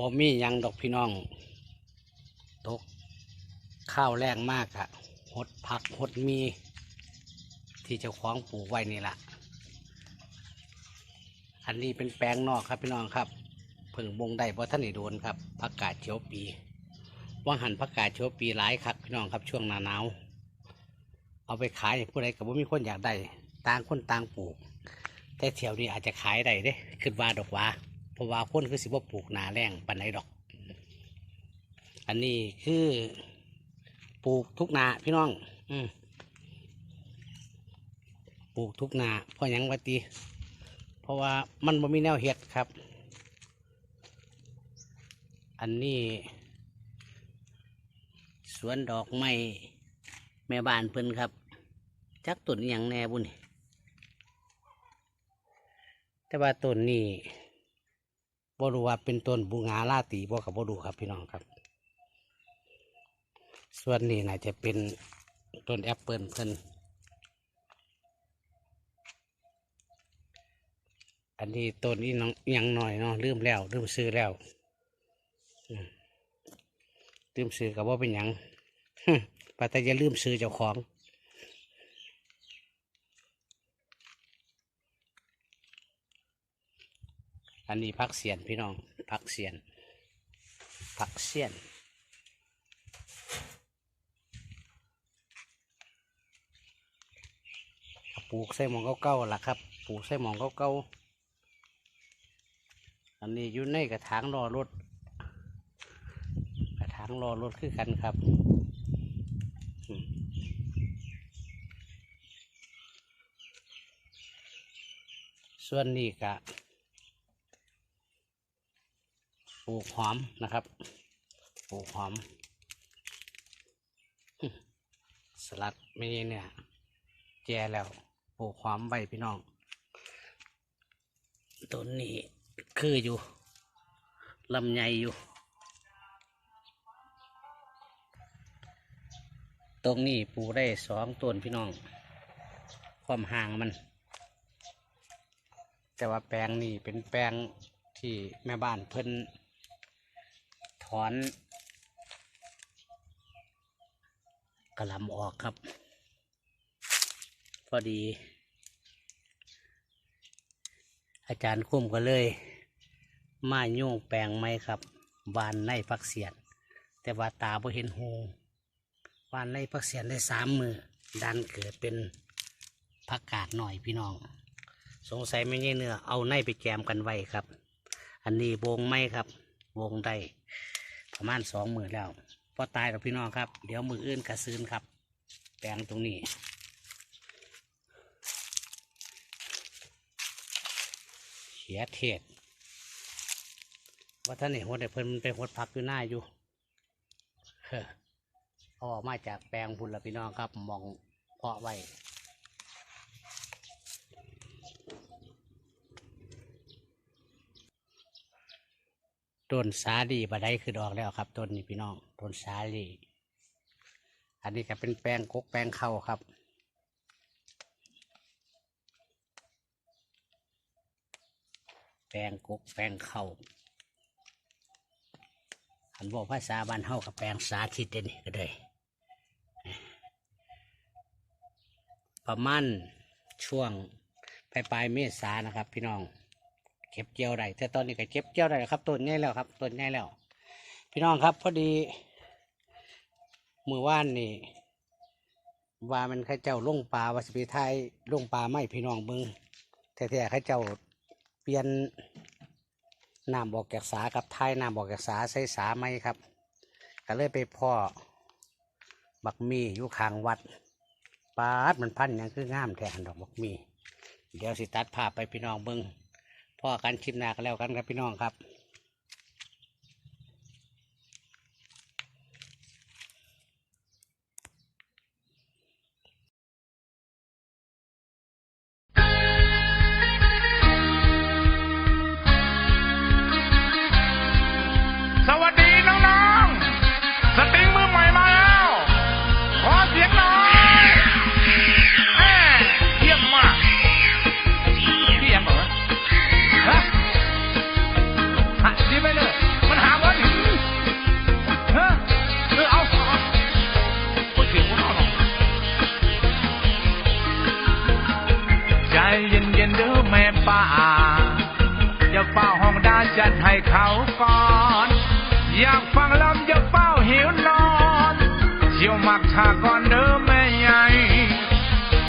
บ่มียังดอกพี่น้อง ตกข้าวแรงมากอะหดผักหดมี ที่เจ้าของปลูกไว้นี่แหละอันนี้เป็นแปลงนอกครับพี่น้องครับเพิ่งบงได้เพราะท่านได้โดนครับผักกาดเขียวปีว่างหันผักกาดเขียวปีหลายครับพี่น้องครับช่วงหน้าหนาวเอาไปขายผู้ใดกับว่ามีคนอยากได้ต่างคนต่างปลูกแต่แถวนี้อาจจะขายได้เด้ขึ้นว่าดอกว่า เพราะว่าคนคือสิบ่ปลูกนาแรงปันไหนดอก อันนี้คือปลูกทุกนาพี่น้อง อืมปลูกทุกนาเพราะยังวะตีเพราะว่ามันบ่มีแนวเห็ดครับ อันนี้ สวนดอกไม้แม่บ้านเพิ่นครับ จักต้นอย่างแน่บุญแต่ว่าต้นนี้ บ่รู้ว่าเป็นต้นบูงาลาตีบ่กับบ่รู้ครับพี่น้องครับ ส่วนนี้น่าจะเป็นต้นแอปเปิลเพิ่นอันนี้ต้นนี้น้องยังหน่อยเนาะลืมแล้วลืมซื้อแล้วลืมซื้อกับว่าเป็นยังปาแต่จะลืมซื้อเจ้าของ อันนี้พักเสียนพี่น้องพักเสียนพักเสียนปลูกใส่หมองเก่าๆล่ะครับปลูกใส่หมองเก่าๆอันนี้อยู่ในกระถางรอรถกระถางรอรถคือกันครับส่วนนี้ก็ ปลูกหอมนะครับ ปลูกหอม สลัดไม่ใช่เนี่ยแก่แล้ว ปลูกความใบพี่น้อง ต้นนี้คืออยู่ลำไยอยู่ ตรงนี้ปลูกได้สองต้นพี่น้อง ความห่างมัน แต่ว่าแปลงนี้เป็นแปลงที่แม่บ้านเพิ่น อนกระลำออกครับ พอดี อาจารย์คุ้มก็เลย มาโยุ่งแปลงไม้ครับวานในพักเสียน แต่ว่าตาบ่เห็นหูวานในพักเสียนได้สามมือดันเกิดเป็นผักกาดหน่อยพี่น้อง สงสัยไม่ใช่เนื้อเอาในไปแจมกันไว้ครับ อันนี้วงไม้ครับ วงได้ ประมาณสองหมือแล้วพอตายกับพี่น้องครับ เดี๋ยวมืออื่นกระซืนครับ แปลงตรงนี้เขียเทศว่าท่านนี่หดให้เพิ่นไปหดพักอยู่หน้าอยู่เฮ้ออาออกมาจากแปลงบุญละพี่น้องครับมองเพาะไว้ ต้นสาลีบาได้คือดอกแล้วครับต้นนี้พี่น้องต้นสาลีอันนี้ก็เป็นแปลงกกแปลงเข้าครับ แปลงกกแปลงเข้าอันบอกภาษาบ้านเฮากับแปลงสาธิตเดยวนี่ก็ได้ประมาณช่วงปลายปลายเมษานะครับ พี่น้อง ก็บเกี่ยวได้แต่ตอนนี้ก็เก็บเกี่ยวได้ครับต้นใหญ่แล้วครับต้นใหญ่แล้ว พี่น้องครับพอดีมือว่านนี่ว่ามันข้าเจ้าลงปลาวัสปีไทยลงปลาไม่พี่น้องเบิงแท้ๆข้าเจ้าเปลี่ยนน้ำบอกจากสากับไทยน้ำบอกจากสาใส่สาไหมครับ ก็เลยไปพ่อบักมีอยู่ข้างวัดปาดมันพันยังคืองามแทนดอกบักมี เดี๋ยวสิตัดภาพไปพี่น้องเบิง อกันคลิปหน้ากแล้วกันครับพี่น้องครับ เป้าห้องดาจัดให้เขาก่อน อยากฟังลำอย่าเป้าหิวนอนเชี่ยวมักชาก่อน